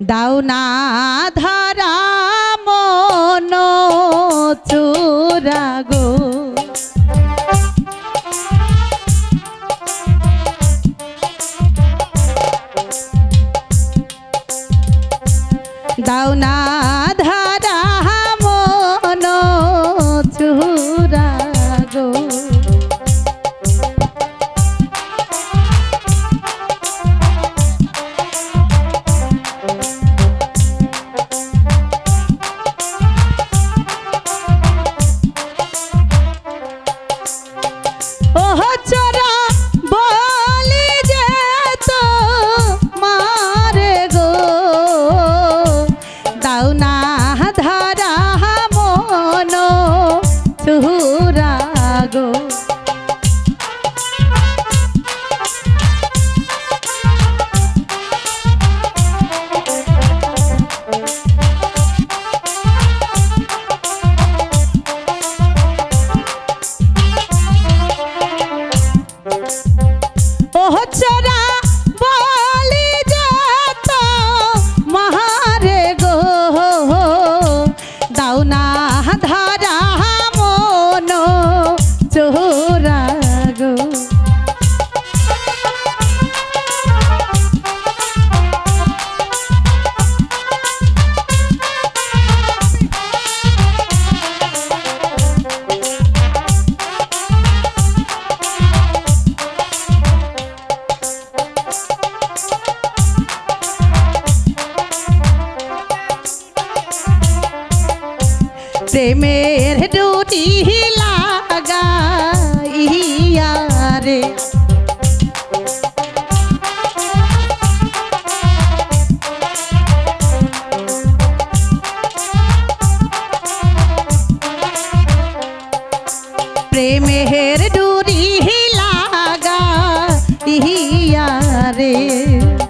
দাও না ধারা মন চোরা গো। দাও না प्रेमेर डूटी लगाइया रे। प्रेमेर डूरी लागा रे।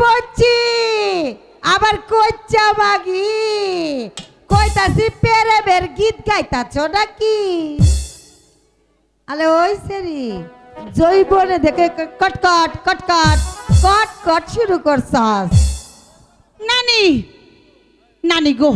পচি আবার কইচা মাগি, কইতাছি পেরে বের গীত গাইতাছ নাকি? আলে ওই সেরি জৈবনে দেখে কটকট কটকট কট কট শুরু করছস। নানি নানি গো।